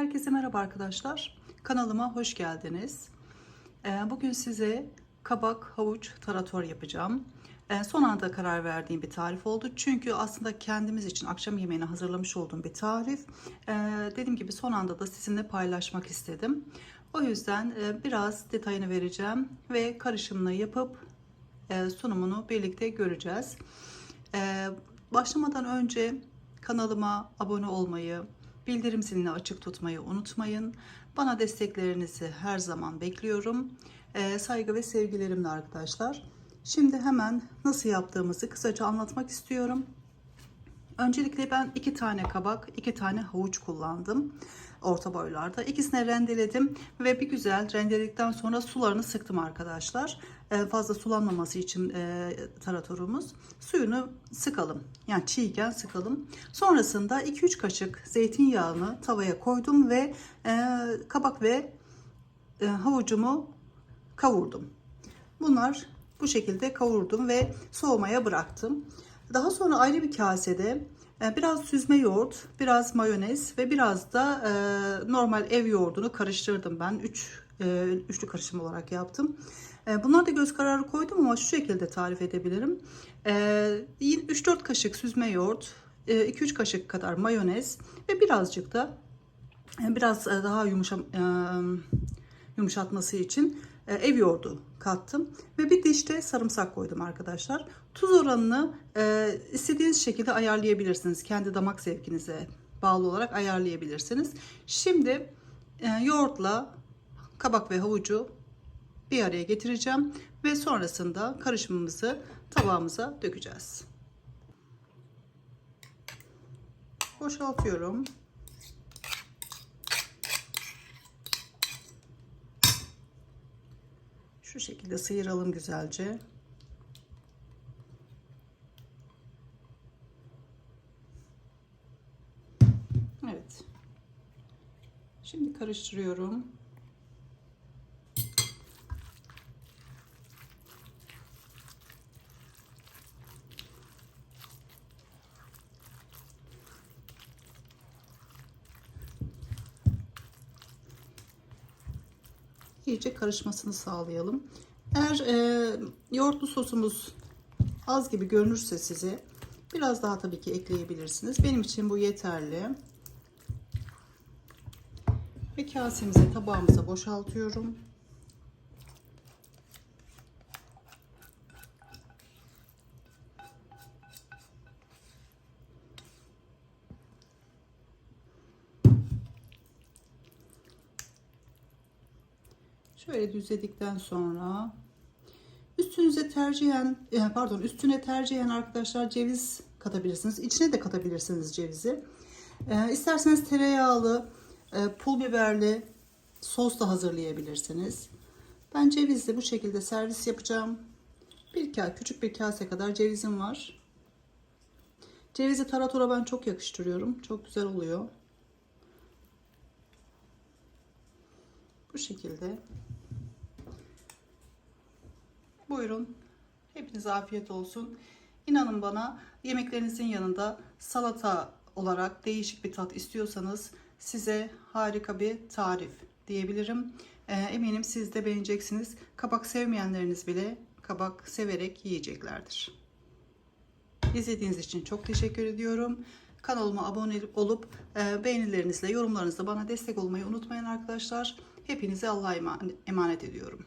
Herkese merhaba arkadaşlar. Kanalıma hoş geldiniz. Ee, Bugün size kabak, havuç, tarator yapacağım. Ee, Son anda karar verdiğim bir tarif oldu. Çünkü aslında kendimiz için akşam yemeğini hazırlamış olduğum bir tarif. Ee, Dediğim gibi son anda da sizinle paylaşmak istedim. O yüzden e, biraz detayını vereceğim ve karışımını yapıp e, sunumunu birlikte göreceğiz. Başlamadan önce kanalıma abone olmayı, bildirim zilini açık tutmayı unutmayın. Bana desteklerinizi her zaman bekliyorum. Ee, saygı ve sevgilerimle arkadaşlar. Şimdi hemen nasıl yaptığımızı kısaca anlatmak istiyorum. Öncelikle ben iki tane kabak, iki tane havuç kullandım orta boylarda. İkisini rendeledim ve bir güzel rendeledikten sonra sularını sıktım arkadaşlar. Ee, fazla sulanmaması için e, taratorumuz. Suyunu sıkalım. Yani çiğken sıkalım. Sonrasında 2-3 kaşık zeytinyağını tavaya koydum ve e, kabak ve e, havucumu kavurdum. Bunlar bu şekilde kavurdum ve soğumaya bıraktım. Daha sonra ayrı bir kasede e, biraz süzme yoğurt, biraz mayonez ve biraz da e, normal ev yoğurdunu karıştırdım ben. Üç, e, üçlü karışım olarak yaptım. E, bunları da göz kararı koydum ama şu şekilde tarif edebilirim. E, 3-4 kaşık süzme yoğurt, e, 2-3 kaşık kadar mayonez ve birazcık da e, biraz e, daha yumuşa, e, yumuşatması için ev yoğurdu kattım ve bir diş de sarımsak koydum arkadaşlar. Tuz oranını e, istediğiniz şekilde ayarlayabilirsiniz. Kendi damak zevkinize bağlı olarak ayarlayabilirsiniz. Şimdi e, yoğurtla kabak ve havucu bir araya getireceğim ve sonrasında karışımımızı tabağımıza dökeceğiz. Boşaltıyorum. Şu şekilde sıyıralım güzelce. Evet. Şimdi karıştırıyorum. İyice karışmasını sağlayalım. Eğer e, yoğurtlu sosumuz az gibi görünürse size biraz daha tabii ki ekleyebilirsiniz. Benim için bu yeterli. Ve kasemize tabağımıza boşaltıyorum. Şöyle düzledikten sonra üstünüze tercihen e, pardon üstüne tercihen arkadaşlar ceviz katabilirsiniz. İçine de katabilirsiniz cevizi. E, isterseniz tereyağlı, e, pul biberli sos da hazırlayabilirsiniz. Ben cevizli bu şekilde servis yapacağım. Bir kase, küçük bir kase kadar cevizim var. Cevizi taratora ben çok yakıştırıyorum. Çok güzel oluyor. Bu şekilde. Buyurun. Hepinize afiyet olsun. İnanın bana yemeklerinizin yanında salata olarak değişik bir tat istiyorsanız size harika bir tarif diyebilirim. Ee, eminim siz de beğeneceksiniz. Kabak sevmeyenleriniz bile kabak severek yiyeceklerdir. İzlediğiniz için çok teşekkür ediyorum. Kanalıma abone olup e, beğenilerinizle, yorumlarınızla bana destek olmayı unutmayın arkadaşlar. Hepinize Allah'a emanet ediyorum.